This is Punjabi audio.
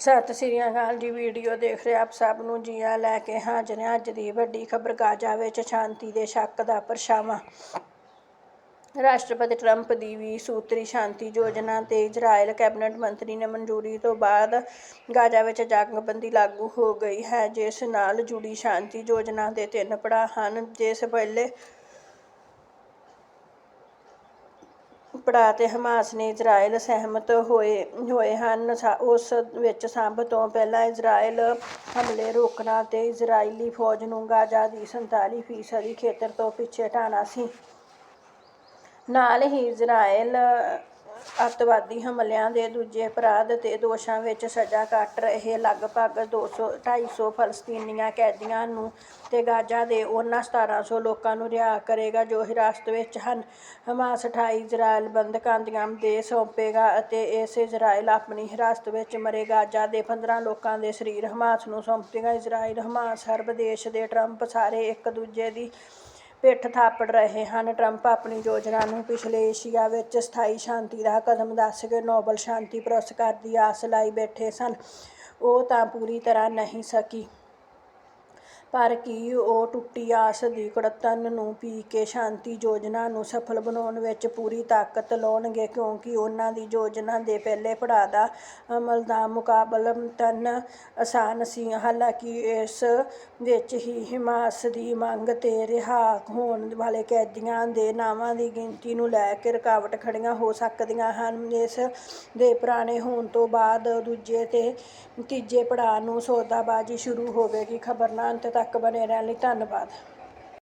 ਸਤਿ ਸ੍ਰੀ ਅਕਾਲ ਜੀ, ਵੀਡੀਓ ਦੇਖ ਰਹੇ ਆਪ ਸਭ ਨੂੰ ਜੀਆਂ ਲੈ ਕੇ ਹਾਜ਼ਰ ਹਾਂ। ਅੱਜ ਦੀ ਵੱਡੀ ਖਬਰ ਗਾਜ਼ਾ ਵਿੱਚ ਸ਼ਾਂਤੀ ਦੇ ਸ਼ੱਕ ਦਾ ਪਰਛਾਵਾਂ। ਰਾਸ਼ਟਰਪਤੀ ਟਰੰਪ ਦੀ ਵੀ ਸੂਤਰੀ ਸ਼ਾਂਤੀ ਯੋਜਨਾ ਤੇ ਇਜ਼ਰਾਈਲ ਕੈਬਨਿਟ ਮੰਤਰੀ ਨੇ ਮਨਜ਼ੂਰੀ ਤੋਂ ਬਾਅਦ ਗਾਜ਼ਾ ਵਿੱਚ ਜੰਗਬੰਦੀ ਲਾਗੂ ਹੋ ਗਈ ਹੈ, ਜਿਸ ਨਾਲ ਜੁੜੀ ਸ਼ਾਂਤੀ ਯੋਜਨਾ ਦੇ ਤਿੰਨ ਪੜਾਅ ਹਨ। ਜਿਸ ਪਹਿਲੇ ਪੜਾਅ ਤੇ ਹਮਾਸ ਨੇ ਇਜ਼ਰਾਈਲ ਸਹਿਮਤ ਹੋਏ ਹੋਏ ਹਨ। ਉਸ ਵਿੱਚ ਸਭ ਤੋਂ ਪਹਿਲਾਂ ਇਜ਼ਰਾਈਲ ਹਮਲੇ ਰੋਕਣਾ ਤੇ ਇਜ਼ਰਾਈਲੀ ਫੌਜ ਨੂੰ ਗਾਜ਼ਾ ਦੀ 47 ਫੀਸਦੀ ਖੇਤਰ ਤੋਂ ਪਿੱਛੇ ਹਟਾਉਣਾ ਸੀ। ਨਾਲ ਹੀ ਇਜ਼ਰਾਈਲ ਅੱਤਵਾਦੀ ਹਮਲਿਆਂ ਦੇ ਦੂਜੇ ਅਪਰਾਧ ਤੇ ਦੋਸ਼ਾਂ ਵਿੱਚ ਸਜ਼ਾ ਕੱਟ ਰਹੇ ਲਗਭਗ 200 250 ਫਲਸਤੀਨੀਆਂ ਕੈਦੀਆਂ ਨੂੰ ਤੇ ਗਾਜ਼ਾ ਦੇ ਉਹਨਾਂ 1700 ਲੋਕਾਂ ਨੂੰ ਰਿਹਾ ਕਰੇਗਾ ਜੋ ਹਿਰਾਸਤ ਵਿੱਚ ਹਨ। ਹਮਾਸ 28 ਇਜ਼ਰਾਈਲ ਬੰਦਕਾਂ ਦੀਆਂ ਦੇ ਸੌਂਪੇਗਾ ਅਤੇ ਇਸ ਇਜ਼ਰਾਈਲ ਆਪਣੀ ਹਿਰਾਸਤ ਵਿੱਚ ਮਰੇ ਗਾਜ਼ਾ ਦੇ 15 ਲੋਕਾਂ ਦੇ ਸਰੀਰ ਹਮਾਸ ਨੂੰ ਸੌਂਪੇਗਾ। ਇਜ਼ਰਾਈਲ ਹਮਾਸ ਹਰਬ ਦੇਸ਼ ਦੇ ਟਰੰਪ ਸਾਰੇ ਇੱਕ ਦੂਜੇ ਦੀ ਪਿੱਠ ਥਾਪੜ ਰਹੇ ਹਨ। ਟਰੰਪ ਆਪਣੀ ਯੋਜਨਾ ਨੂੰ ਪਿਛਲੇ ਏਸ਼ੀਆ ਵਿੱਚ ਸਥਾਈ ਸ਼ਾਂਤੀ ਦਾ ਕਦਮ ਦੱਸ ਕੇ ਨੋਬਲ ਸ਼ਾਂਤੀ ਪੁਰਸਕਾਰ ਦੀ ਆਸ ਲਾਈ ਬੈਠੇ ਸਨ। ਉਹ ਤਾਂ ਪੂਰੀ ਤਰ੍ਹਾਂ ਨਹੀਂ ਸਕੀ। ਪਰ ਕੀ ਉਹ ਟੁੱਟੀ ਆਸ ਦੀ ਕੁੜੱਤਣ ਨੂੰ ਪੀ ਕੇ ਸ਼ਾਂਤੀ ਯੋਜਨਾ ਨੂੰ ਸਫਲ ਬਣਾਉਣ ਵਿੱਚ ਪੂਰੀ ਤਾਕਤ ਲਾਉਣਗੇ? ਕਿਉਂਕਿ ਉਹਨਾਂ ਦੀ ਯੋਜਨਾ ਦੇ ਪਹਿਲੇ ਪੜਾਅ ਦਾ ਅਮਲ ਦਾ ਮੁਕਾਬਲਤਨ ਆਸਾਨ ਸੀ। ਹਾਲਾਂਕਿ ਇਸ ਵਿੱਚ ਹੀ ਹਿਮਾਸ ਦੀ ਮੰਗ ਤੇ ਰਿਹਾ ਹੋਣ ਵਾਲੇ ਕੈਦੀਆਂ ਦੇ ਨਾਵਾਂ ਦੀ ਗਿਣਤੀ ਨੂੰ ਲੈ ਕੇ ਰੁਕਾਵਟ ਖੜੀਆਂ ਹੋ ਸਕਦੀਆਂ ਹਨ। ਇਸ ਦੇ ਪੁਰਾਣੇ ਹੋਣ ਤੋਂ ਬਾਅਦ ਦੂਜੇ ਤੇ ਤੀਜੇ ਪੜਾਅ ਨੂੰ ਸੌਦਾਬਾਜ਼ੀ ਸ਼ੁਰੂ ਹੋਵੇਗੀ। ਖਬਰਨਾ ਅੰਤ ਤੱਕ ਬਣੇ ਰਹਿਣ ਲਈ ਧੰਨਵਾਦ।